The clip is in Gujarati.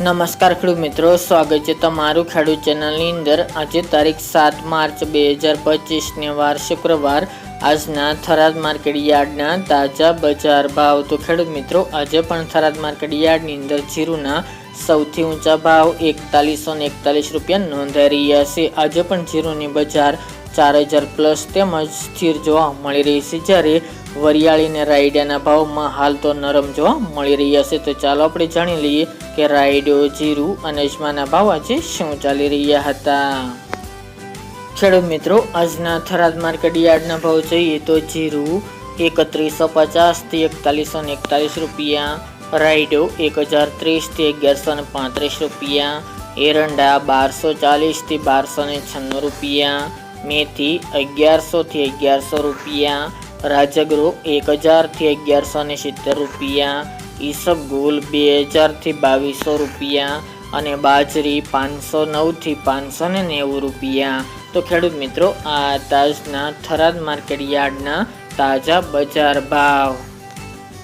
નમસ્કાર ખેડૂત મિત્રો, સ્વાગત છે તમારું ખેડૂત ચેનલની અંદર. આજે તારીખ સાત માર્ચ બે હજાર પચીસને વાર શુક્રવાર. આજના થરાદ માર્કેટ યાર્ડના તાજા બજાર ભાવ. તો ખેડૂત મિત્રો, આજે પણ થરાદ માર્કેટ યાર્ડની અંદર જીરુના સૌથી ઊંચા ભાવ એકતાલીસો ને એકતાલીસ રૂપિયા નોંધાઈ રહ્યા છે. આજે પણ જીરુની બજાર ચાર હજાર પ્લસ તેમજ સ્થિર જોવા મળી રહી છે. જ્યારે વરિયાળી ને રાયડાના ભાવમાં હાલ તો નરમ જોવા મળી રહ્યા છે. તો ચાલો આપણે જાણી લઈએ કે રાયડો, જીરું અને અજમાના ભાવ આજે શું ચાલી રહ્યા હતા. ખેડૂત મિત્રો, આજના થરાદ માર્કેટ યાર્ડના ભાવ જોઈએ તો જીરું એકત્રીસો પચાસથી એકતાલીસો ને એકતાલીસ રૂપિયા, રાયડો એક હજાર ત્રીસથી અગિયારસો ને પાંત્રીસ રૂપિયા, એરંડા બારસો ચાલીસથી બારસો ને છન્નું રૂપિયા, મેથી અગિયારસોથી અગિયારસો રૂપિયા રાજગરો એક હજારથી અગિયારસો ને સિત્તેર રૂપિયા ઈસબગુલ બે હજારથી બાવીસો રૂપિયા અને બાજરી પાંચસો નવથી પાંચસો ને નેવું રૂપિયા. તો ખેડૂત મિત્રો, આ તાજના થરાદ માર્કેટ યાર્ડના તાજા બજાર ભાવ.